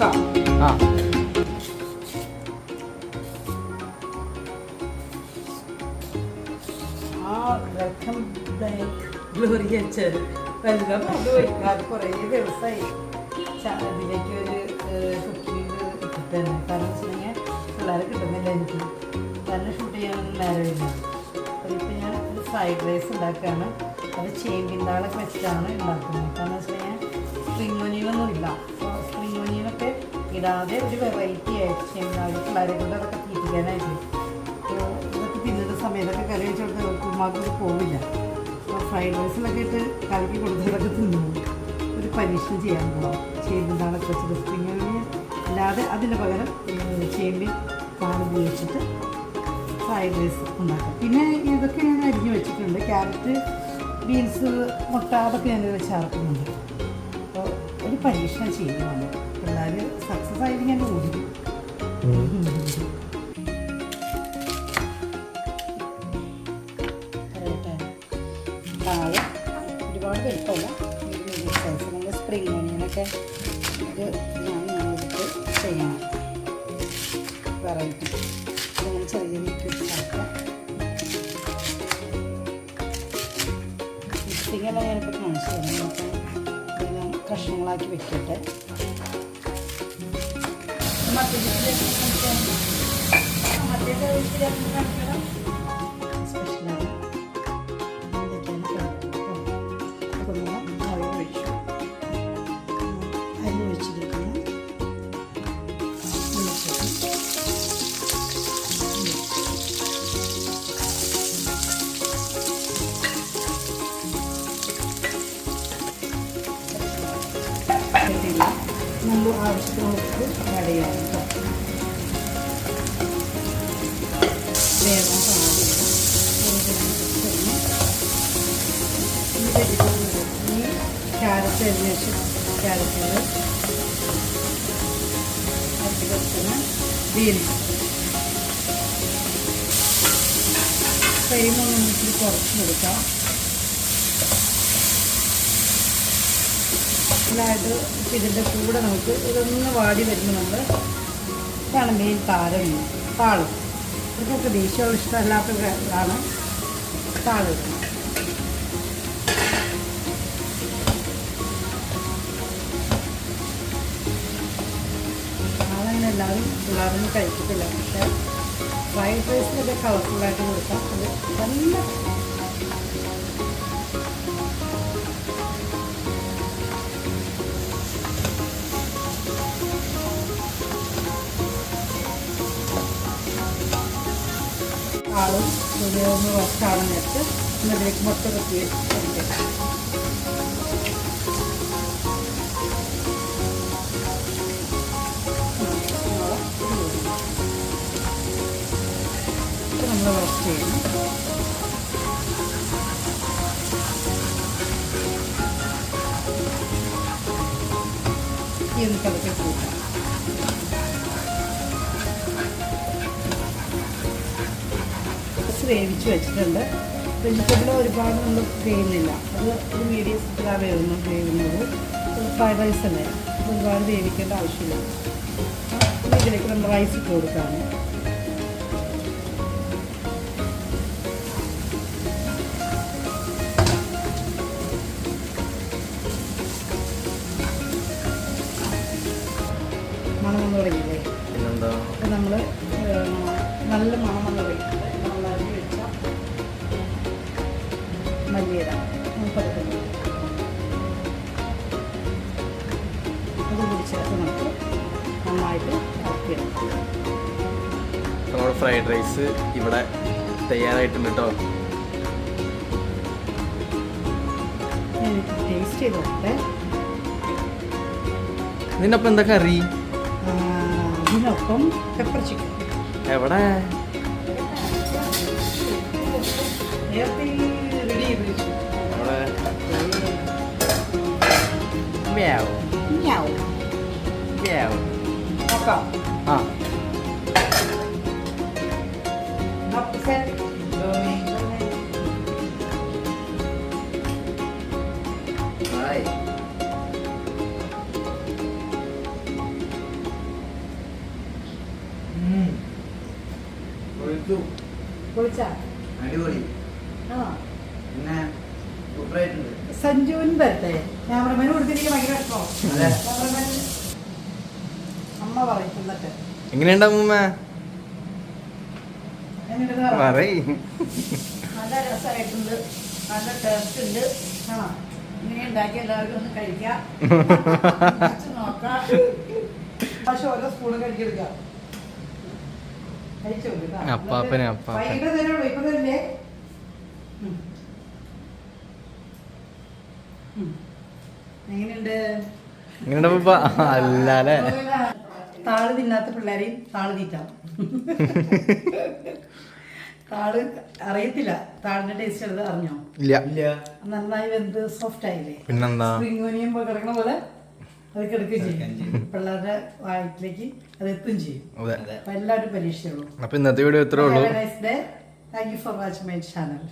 ആ. Welcome back കുറേ ദിവസമായി അതിലേക്ക് ഒരു കുക്കിംഗ് കിട്ടുന്നു. കാരണം വെച്ച് കഴിഞ്ഞാൽ പിള്ളേരെ കിട്ടുന്നില്ല എനിക്ക്. കാരണം ഷൂട്ട് ചെയ്യാനൊന്നും നേരമില്ല. അതിപ്പോൾ ഞാൻ ഫ്രൈഡ് റൈസ് ഉണ്ടാക്കുകയാണ് അത് ചേമ്പിന്താളൊക്കെ വെച്ചിട്ടാണ് ഉണ്ടാക്കുന്നത്. കാരണം വെച്ച് കഴിഞ്ഞാൽ സ്പ്രിങ് ഒനിയനൊന്നും ഇല്ല സ്പ്രിംഗ് ഒനിയനൊക്കെ ഇടാതെ ഒരു വെറൈറ്റി ആയിട്ട് ഞാൻ പിള്ളേരെ കൊണ്ട് അതൊക്കെ തീറ്റിക്കാനായിട്ട്. ഇതൊക്കെ തിന്നുന്ന സമയത്തൊക്കെ കറി വെച്ച് കൊടുത്താൽ കുമാർക്ക് പോവില്ല അപ്പോൾ ഫ്രൈഡ് റൈസിലൊക്കെ ഇട്ട് കലക്കി കൊടുത്തതൊക്കെ തിന്നു. ഒരു പരീക്ഷണം ചെയ്യാൻ പോകാം ചെയ്യുന്നതാണ് വെച്ചിട്ട് സ്പ്രിംഗ് ഒനിയൻ അല്ലാതെ അതിന് പകരം ചേമ്പിൻ പാൽ ഉപയോഗിച്ചിട്ട് ഫ്രൈഡ് റൈസ് ഉണ്ടാക്കാം. പിന്നെ ഇതൊക്കെ ഞാൻ അരിഞ്ഞ് വെച്ചിട്ടുണ്ട്. ക്യാരറ്റ് ബീൻസ് മുട്ട അതൊക്കെ ഞാൻ ചേർക്കുന്നുണ്ട് പരീക്ഷണം ചെയ്യുവാണ്. പിള്ളേർ സക്സസ് ആയിട്ട് ഞാൻ താഴെ ഒരുപാട് വലിപ്പമില്ല നമ്മൾ സ്പ്രിങ് ഓണിയനൊക്കെ ഇത് ഞാൻ ഞാനെടുത്ത് ചെയ്യണം. വെറൈറ്റി. അങ്ങനെ ചെറിയ മിക്സിങ്ങെല്ലാം ഞാനിപ്പോൾ കാണിച്ചു തരാം. കഷ്ണങ്ങളാക്കി വെക്കട്ടെ. സ്പെഷ്യലാണ് നമ്മൾ ആവശ്യത്തിന് ഉപ്പ് ആഡ് ചെയ്യാം വേഗം ക്യാരറ്റ് അരിഞ്ഞ് ക്യാരറ്റുകൾ അരിഞ്ഞ് വെക്കുന്ന ബീൻസ് ഫ്ലെയിം ഇച്ചിരി കുറച്ച് കൊടുക്കാം നന്നായിട്ട് ഇതിന്റെ കൂടെ നമുക്ക് ഇതൊന്ന് വാടി വരുന്ന നമ്മൾ ഇതാണ് മെയിൻ താരം താളും. ഇവർക്കൊക്കെ ദേഷ്യം ഇഷ്ടമല്ലാത്ത ഇതാണ് താൾ താളങ്ങനെ എല്ലാവരും പിള്ളേരൊന്നും കഴിക്കത്തില്ല. പക്ഷേ ഫ്രൈഡ് റൈസിലൊക്കെ കളർഫുള്ളായിട്ട് കൊടുക്കാം അത് നല്ല ആളും ഒന്ന് റോസ്റ്റാണ് നേരത്ത്. ഇതിലേക്ക് മുട്ട കത്തി നമ്മൾ റോസ്റ്റ് ചെയ്യുന്നു ഈ ഒന്ന് പതുക്കെ കൂട്ടാം വേവിച്ച് വെച്ചിട്ടുണ്ട്. വെജിറ്റബിൾ ഒരുപാട് നമ്മൾ വേവുന്നില്ല. അത് ഒരു മീഡിയം സിറ്റിലാണ് വേവുന്നു വേവുന്നത്. ഫ്രൈഡ് റൈസ് അല്ലേ? അത് ഒരുപാട് വേവിക്കേണ്ട ആവശ്യമില്ല. ഇതിലേക്ക് നമ്മൾ റൈസ് ഇട്ട് കൊടുക്കാണ് മണം വന്ന് തുടങ്ങിയില്ലേ നമ്മൾ നല്ല മണം വന്ന് തുടങ്ങി മല്ലിയില പതുക്കുന്നു അത് കൂടി ചേർത്ത് നമുക്ക് നന്നായിട്ട് ഇറക്കിയിടാം. നമ്മുടെ ഫ്രൈഡ് റൈസ് ഇവിടെ തയ്യാറായിട്ടുണ്ട് കേട്ടോ ടേസ്റ്റ് ചെയ്ത് നോക്കട്ടെ. ഇതിനൊപ്പം എന്താ കറി? ഇതിനൊപ്പം പെപ്പർ ചിക്കൻ എവിടെ? mèo. Mèo. Mèo. Nó cỏ. À. Nó xét rồi rồi ừ. Por isso. Por isso. Aí, സഞ്ജുവിന് അപ്പാപ്പനെ ക്യാമറമാൻ കൊടുത്തിരിക്കും ഭയങ്കര ഇഷ്ടമോ അതെ. ക്യാമറമാൻ അമ്മ നല്ല രസമായിട്ടുണ്ട്. നല്ല ടേസ്റ്റ് ഉണ്ട്. ആ ഇങ്ങനെ ഉണ്ടാക്കി എല്ലാവർക്കും ഒന്ന് കഴിക്കാം. കഴിച്ച് നോക്കാം. പക്ഷെ ഓരോ സ്പൂണ് കഴിക്കെടുക്കാം കഴിച്ചു? കൊടുക്കാം അപ്പാപ്പന്, തരുള്ളൂ ഇപ്പൊ തരില്ലേ. ഉം. എങ്ങനെയുണ്ട്? എങ്ങനെയുണ്ട് അല്ലാലെ താൾ തിന്നാത്ത പിള്ളേരെയും താൾ തീറ്റാം. താൾ അറിയത്തില്ല. താളിന്റെ ടേസ്റ്റ് എടുത്ത് അറിഞ്ഞോ? ഇല്ല. ഇല്ല. നന്നായി വെന്ത് സോഫ്റ്റ് ആയില്ലേ? പിന്നെന്താ? സ്പ്രിംഗ് ഓനിയൻ പോലെ കിടക്കണ പോലെ അത് കിടക്കുകയും ചെയ്യും. പിള്ളേരുടെ വയറ്റിലേക്ക് അത് എത്തുകയും ചെയ്യും. അപ്പൊ എല്ലാവരും പരീക്ഷയുള്ളൂ അപ്പൊ ഇന്നത്തെ വീഡിയോ ഇത്രേ ഉള്ളൂ. Thank you for watching my channel